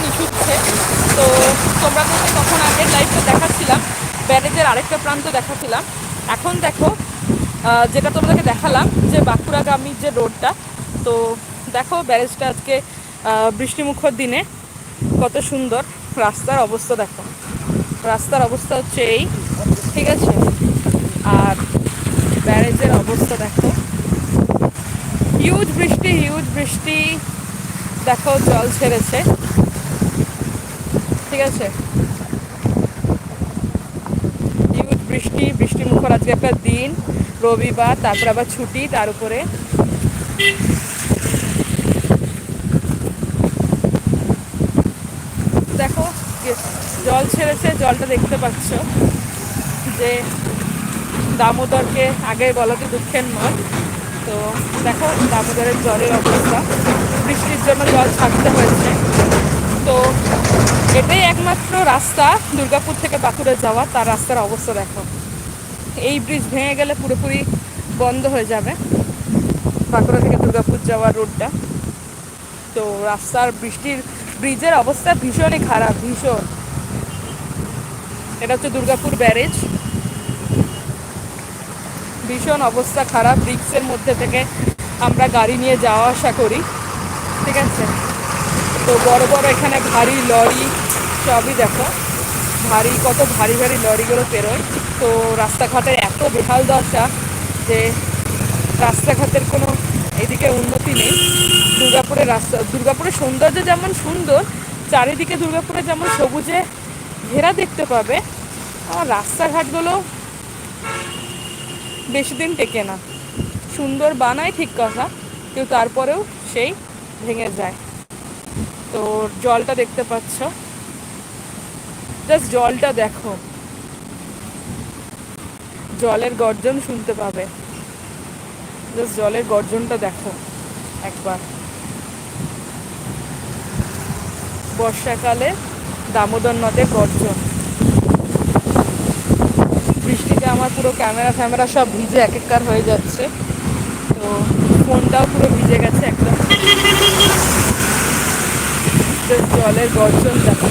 ভীষণ ইস্যুচ্ছে তো তোমরা তো তখন আগের লাইফটা দেখাচ্ছিলাম, ব্যারেজের আরেকটা প্রান্ত দেখাচ্ছিলাম। এখন দেখো যেটা তোমাদেরকে দেখালাম, যে বাঁকুড়াগামীর যে রোডটা, তো দেখো ব্যারেজটা আজকে বৃষ্টিমুখর দিনে কত সুন্দর। রাস্তার অবস্থা দেখো। রাস্তার অবস্থা হচ্ছে এই, ঠিক আছে? আর ব্যারেজের অবস্থা দেখো। হিউজ বৃষ্টি হিউজ বৃষ্টি। দেখো জল ছেড়েছে। হিউজ বৃষ্টি বৃষ্টি মুখর আজকে একটা দিন, রবিবার, তারপর আবার ছুটি, তার উপরে। দেখো জল ছেড়েছে, জলটা দেখতে পাচ্ছ যে দামোদরকে আগে বলাতে দুঃখের নয় তো দেখো, দামোদরের জলের অবস্থা। বৃষ্টির জন্য জল ছাড়তে হয়েছে। তো এটাই একমাত্র রাস্তা দুর্গাপুর থেকে বাঁকুড়া যাওয়া, তার রাস্তার অবস্থা দেখো। এই ব্রিজ ভেঙে গেলে পুরোপুরি বন্ধ হয়ে যাবে। বাঁকুড়া থেকে দুর্গাপুর যাওয়ার রোডটা তো রাস্তার বৃষ্টির ব্রিজের অবস্থা ভীষণই খারাপ, ভীষণ। এটা হচ্ছে দুর্গাপুর ব্যারেজ। ভীষণ অবস্থা খারাপ রিক্সের মধ্যে থেকে আমরা গাড়ি নিয়ে যাওয়া আসা করি। ঠিক আছে? তো বড় বড় এখানে ভারী লরি সবই দেখো। ভারী, কত ভারী ভারী লরিগুলো পেরোয় তো রাস্তাঘাটের এত বেহাল দশা যে রাস্তাঘাটের কোনো এদিকে উন্নতি নেই। দুর্গাপুরের রাস্তা, দুর্গাপুরের সৌন্দর্য যেমন সুন্দর, চারিদিকে দুর্গাপুরে যেমন সবুজে ঘেরা দেখতে পাবে আমার রাস্তাঘাটগুলো বেশি দিন টেকে না। সুন্দর বানায় ঠিক কথা, কিন্তু তারপরেও সেই ভেঙে যায়। তো জলটা দেখতে পাচ্ছ। জাস্ট জলটা দেখো। জলের গর্জন শুনতে পাবে। জাস্ট জলের গর্জনটা দেখো একবার। বর্ষাকালে দামোদর নদের গর্জন। বৃষ্টিতে আমার পুরো ক্যামেরা ফ্যামেরা সব ভিজে এক একবার হয়ে যাচ্ছে। তো ফোনটাও পুরো ভিজে গেছে একদম। জলের গর্জন দেখো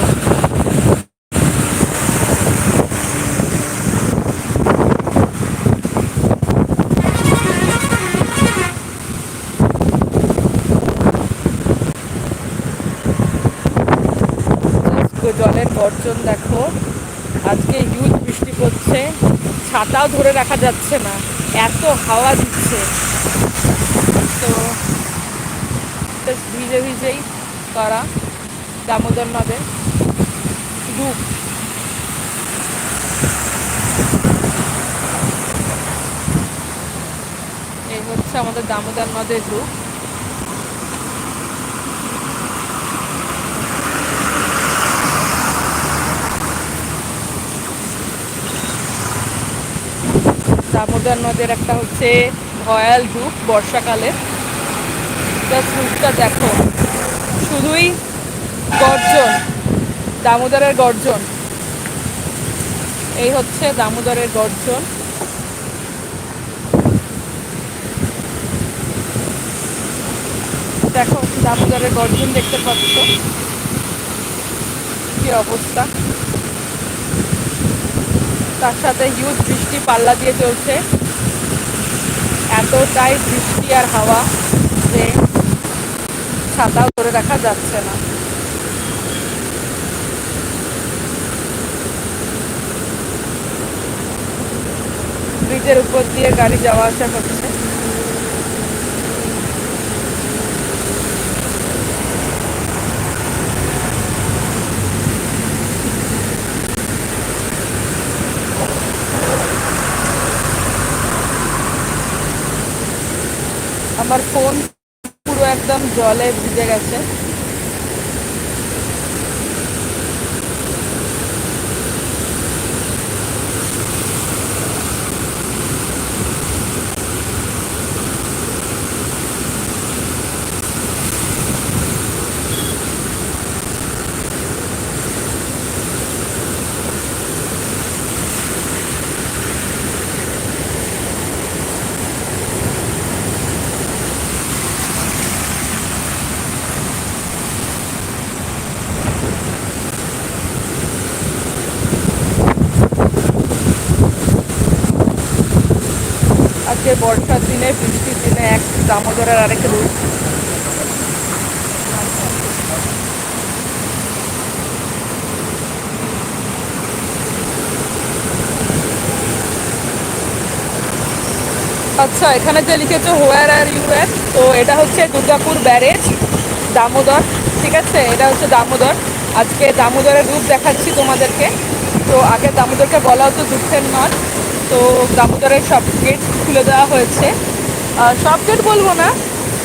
Just জলের গর্জন দেখো। আজকে হিউজ বৃষ্টি পড়ছে। ছাতাও ধরে রাখা যাচ্ছে না। এত হাওয়া দিচ্ছে। তো ভিজে ভিজেই করা দামোদর নদে ডুব। এই হচ্ছে আমাদের দামোদর নদের রূপ দামোদর নদের একটা হচ্ছে ভয়াল রূপ বর্ষাকালে। রূপটা দেখো, শুধুই গর্জন, দামোদরের গর্জন। এই হচ্ছে দামোদরের গর্জন। দেখো, দামোদরের গর্জন দেখতে পাচ্ছ। কি অবস্থা? তার সাথে হিউজ বৃষ্টি পাল্লা দিয়ে চলছে। এতটাই বৃষ্টি আর হাওয়া যে ছাতা ধরে রাখা যাচ্ছে না। ব্রিজের উপর দিয়ে গাড়ি যাওয়া আসা করছে। আমার ফোন পুরো একদম জলে ভিজে গেছে। বর্ষার দিনে, বৃষ্টির দিনে এক দামোদরের আরেক রূপ। আচ্ছা এখানে যে লিখেছো হোয়ার আর ইউ এর তো এটা হচ্ছে দুর্গাপুর ব্যারেজ, দামোদর, ঠিক আছে? এটা হচ্ছে দামোদর। আজকে দামোদরের রূপ দেখাচ্ছি তোমাদেরকে। তো আগে দামোদরকে বলা হতো দুঃখের নদ তো দামোদরের সব গেট খুলে দেওয়া হয়েছে। সব গেট বলব না।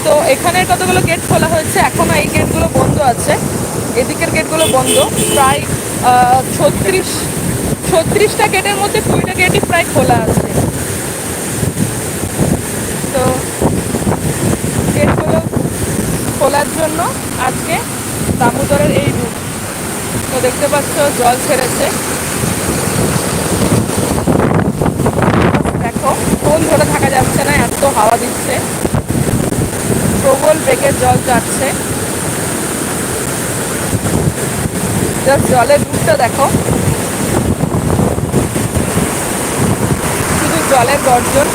তো এখানের কতগুলো গেট খোলা হয়েছে? এখনও এই গেটগুলো বন্ধ আছে। এদিকের গেটগুলো বন্ধ। প্রায় ছত্রিশ, ছত্রিশটা গেটের মধ্যে কুড়িটা গেটই প্রায় খোলা আছে। তো গেটগুলো খোলার জন্য আজকে দামোদরের এই রুট তো দেখতে পাচ্ছ, জল ছেড়েছে দেখো ফোন ধরে থাকা যাচ্ছে না, এত হাওয়া দিচ্ছে। প্রবল বেগের জল যাচ্ছে। জলের রূপটা দেখো। শুধু জলের গর্জন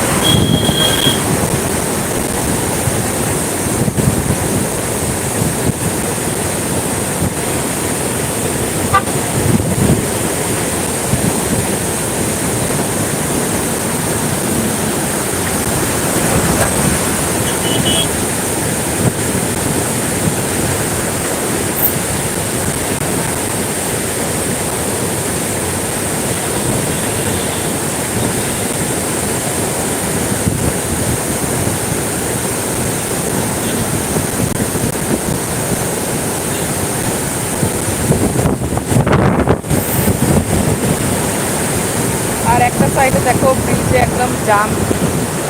আর একটা সাইডে দেখো ব্রিজে একদম জাম।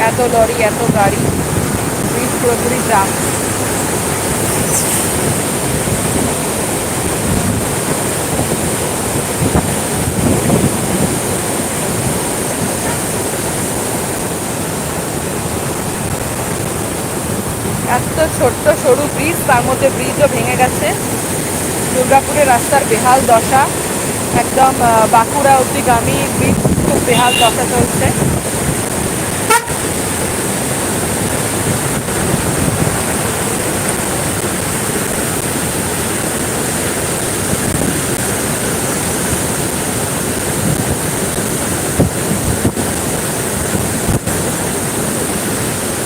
এত লরি, এত গাড়ি। ব্রিজ পুরোপুরি জাম। এত ছোট্ট সরু ব্রিজ, তার মধ্যে ব্রিজও ভেঙে গেছে। দুর্গাপুরের রাস্তার বেহাল দশা। একদম বাঁকুড়া অব্দিগামী ব্রিজ, খুব বেহাল দশা চলছে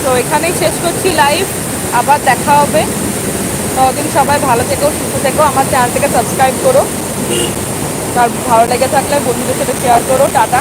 তো এখানেই শেষ করছি লাইভ আবার দেখা হবে। ততদিন সবাই ভালো থেকো, সুস্থ থেকো, আমার চ্যানেলটাকে সাবস্ক্রাইব করো। তার ভালো লেগে থাকলে বন্ধুদের সাথে শেয়ার করো। টাটা।